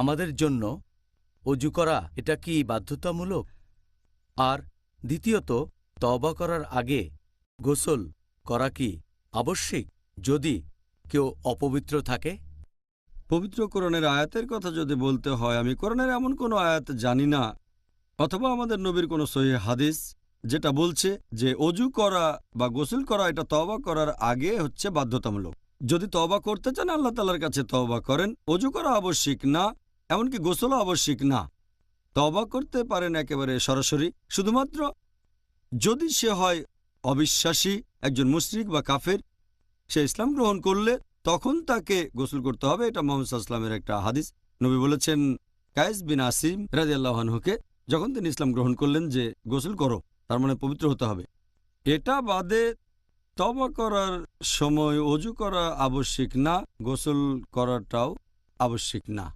আমাদের জন্য অজু করা, এটা কি বাধ্যতামূলক? আর দ্বিতীয়ত, তওবা করার আগে গোসল করা কি আবশ্যিক? যদি কেউ অপবিত্র থাকে? পবিত্র কোরআনের আয়াতের কথা যদি বলতে হয়, আমি কোরআনের এমন কোনো আয়াত জানি না, অথবা আমাদের নবীর কোনো সহি হাদিস যেটা বলছে যে অজু করা বা গোসল করা, এটা তওবা করার আগে হচ্ছে বাধ্যতামূলক। যদি তওবা করতে চান, আল্লাহ তালার কাছে তওবা করেন। অজু করা আবশ্যিক না এমনকি গোসলও আবশ্যিক না। তবা করতে পারেন একেবারে সরাসরি। শুধুমাত্র যদি সে হয় অবিশ্বাসী, একজন মুশরিক বা কাফের, সে ইসলাম গ্রহণ করলে তখন তাকে গোসল করতে হবে। এটা মোহাম্মদ সাল্লামের একটা হাদিস। নবী বলেছেন, কায়েস বিন আসিম রাজি আল্লাহানহুকে যখন তিনি ইসলাম গ্রহণ করলেন যে, গোসল করো, তার মানে পবিত্র হতে হবে। এটা বাদে তবা করার সময় অজু করা আবশ্যিক না, গোসল করাটাও আবশ্যিক না।